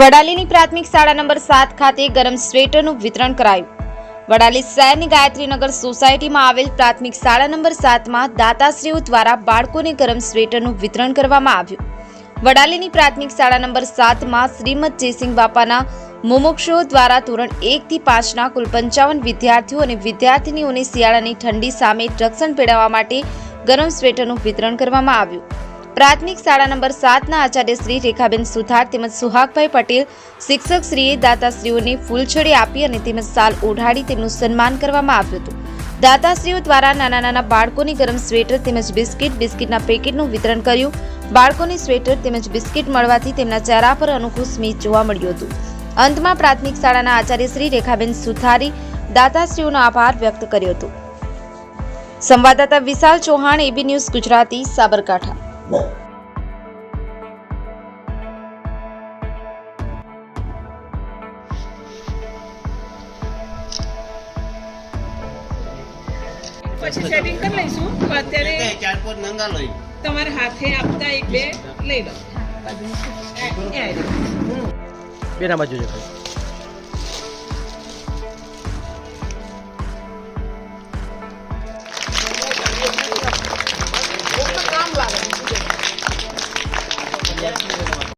વડાલીની પ્રાથમિક શાળા નંબર સાત ખાતે ગરમ સ્વેટરનું વિતરણ કરાયું. વડાલી શહેરની ગાયત્રીનગર સોસાયટીમાં આવેલ પ્રાથમિક શાળા નંબર સાતમાં દાતાશ્રીઓ દ્વારા બાળકોને ગરમ સ્વેટરનું વિતરણ કરવામાં આવ્યું. વડાલીની પ્રાથમિક શાળા નંબર સાતમાં શ્રીમદ જયસિંહ બાપાના મુમુક્ષુઓ દ્વારા ધોરણ એકથી પાંચના કુલ પંચાવન વિદ્યાર્થીઓ અને વિદ્યાર્થિનીઓને શિયાળાની ઠંડી સામે રક્ષણ મેળવવા માટે ગરમ સ્વેટરનું વિતરણ કરવામાં આવ્યું. પ્રાથમિક શાળા નંબર સાતના આચાર્ય શ્રી રેખાબેન સુથાર તેમજ સુહાગભાઈ પટેલ શિક્ષક શ્રીએ દાતાશ્રીઓને ફૂલછડી આપી અને તેમજ સાલ ઓઢાડી તેમનું સન્માન કરવામાં આવ્યું હતું. દાતાશ્રીઓ દ્વારા નાના નાના બાળકોની ગરમ સ્વેટર તેમજ બિસ્કિટ, બિસ્કિટના પેકેટનું વિતરણ કર્યું. બાળકોની સ્વેટર તેમજ બિસ્કિટ મળવાથી તેમના ચહેરા પર અનુકૂળ સ્મિત જોવા મળ્યું હતું. અંતમાં પ્રાથમિક શાળાના આચાર્ય શ્રી રેખાબેન સુથારી દાતાશ્રીઓનો આભાર વ્યક્ત કર્યો હતો. સંવાદદાતા Vishal Chauhan, A B news Gujarati, Sabarkantha. પછી સેટિંગ કરી લઈશું તો અત્યારે ચાર પાંચ નંગા લઈ તમારે હાથે આપતા એક બે લઈ લો એ- એ આવી રહ્યું. બેના બાજુ છે